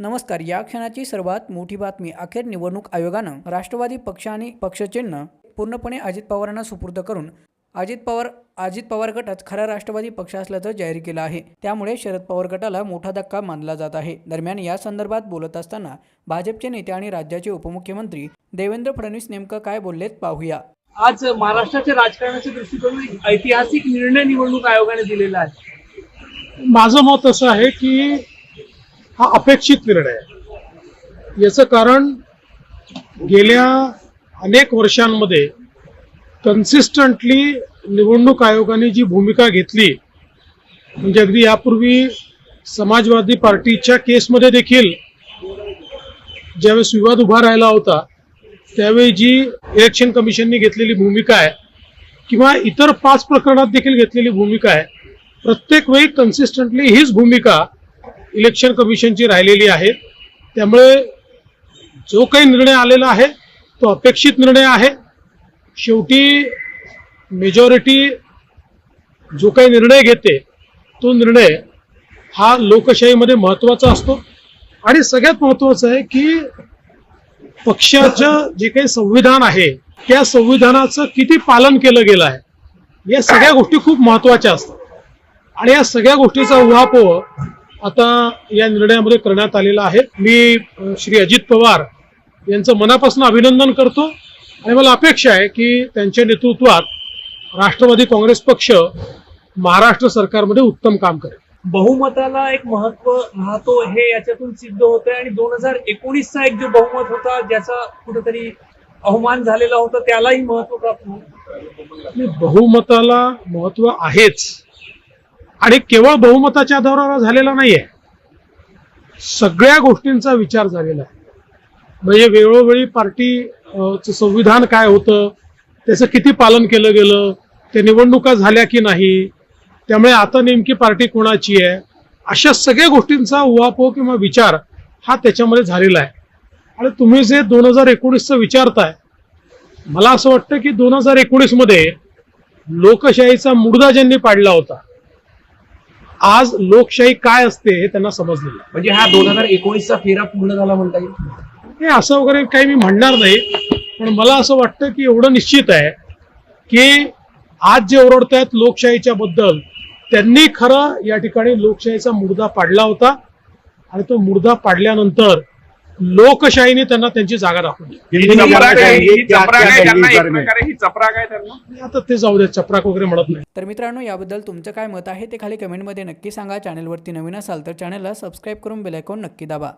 नमस्कार या क्षणाची सर्वात मोठी बातमी अखेर निवडणूक आयोगानं राष्ट्रवादी पक्ष आणि पक्षचिन्ह पूर्णपणे अजित पवारांना सुपूर्द करून अजित पवार अजित पवार गटच खरा राष्ट्रवादी पक्ष असल्याचं जाहीर केलं आहे. त्यामुळे शरद पवार गटाला मोठा धक्का मानला जात आहे. दरम्यान या संदर्भात बोलत असताना भाजपचे नेते आणि राज्याचे उपमुख्यमंत्री देवेंद्र फडणवीस नेमकं काय बोललेत पाहूया. आज महाराष्ट्राच्या राजकारणाच्या दृष्टिकोनातून एक ऐतिहासिक निर्णय निवडणूक आयोगाने दिलेला आहे. माझं मत असं आहे की हा अपेक्षित निर्णय आहे. याचं कारण गेल्या अनेक वर्षांमध्ये कन्सिस्टंटली निवडणूक आयोगाने जी भूमिका घेतली म्हणजे अगदी यापूर्वी समाजवादी पार्टीच्या केसमध्ये देखील ज्यावेळेस विवाद उभा राहिला होता त्यावेळी जी इलेक्शन कमिशनने घेतलेली भूमिका आहे किंवा इतर पाच प्रकरणात देखील घेतलेली भूमिका आहे प्रत्येक वेळी कन्सिस्टंटली हीच भूमिका इलेक्शन कमिशनची राहिलेली आहे त्यामुळे जो काही निर्णय आलेला आहे तो अपेक्षित निर्णय आहे. शेवटी मेजॉरिटी जो काही निर्णय घेते तो निर्णय हा लोकशाहीमध्ये महत्त्वाचा असतो. आणि सगळ्यात महत्वाचं आहे की पक्षाचं जे काही संविधान आहे त्या संविधानाचं किती पालन केलं गेलं आहे या सगळ्या गोष्टी खूप महत्त्वाच्या असतात. आणि या सगळ्या गोष्टीचा उहापोह आता या निर्णयामध्ये करण्यात आलेला आहे. मी श्री अजित पवार यांचं मनापासून अभिनंदन करतो. आणि मला अपेक्षा आहे की त्यांच्या नेतृत्वात राष्ट्रवादी काँग्रेस पक्ष महाराष्ट्र सरकारमध्ये उत्तम काम करेल. बहुमताला एक महत्त्व राहतो हे याच्यातून सिद्ध होतंय. आणि दोन हजार एकोणीसचा एक जो बहुमत होता ज्याचा कुठेतरी अवमान झालेला होता त्यालाही महत्त्व प्राप्त आणि बहुमताला महत्त्व आहेच. आणि केवळ बहुमताच्या आधारावर झालेला नाहीये. सगळ्या गोष्टींचा विचार झालेला आहे. म्हणजे वेळोवेळी पार्टी संविधान काय होतं त्याचं किती पालन केलं गेलं त्या निवडणुका झाल्या की नाही त्यामुळे आता नेमकी पार्टी कोणाची आहे अशा सगळ्या गोष्टींचा उहापोह किंवा विचार हा त्याच्यामध्ये झालेला आहे. आणि तुम्ही जे दोन हजार एकोणीसचं विचारताय मला असं वाटतं की दोन हजार एकोणीसमध्ये लोकशाहीचा मुडदा ज्यांनी पाडला होता आज लोकशाही काय असते हे त्यांना समजलेलं आहे. म्हणजे हा दोन हजार एकोणीसचा फेरा पूर्ण झाला म्हणता येईल हे असं वगैरे काही मी म्हणणार नाही पण मला असं वाटतं की एवढं निश्चित आहे की आज जे ओरडतायत लोकशाहीच्या बद्दल त्यांनी खरं या ठिकाणी लोकशाहीचा मुडदा पाडला होता आणि तो मुडदा पाडल्यानंतर लोकशाहीने त्यांना त्यांची जागा दाखवली ही ही ही आता ते जाऊ द्या चपराक वगैरे म्हणत नाही. तर मित्रांनो याबद्दल तुमचं काय मत आहे ते खाली कमेंटमध्ये नक्की सांगा. चॅनलवरती नवीन असाल तर चॅनलला सबस्क्राईब करून बेलायकॉन नक्की दाबा.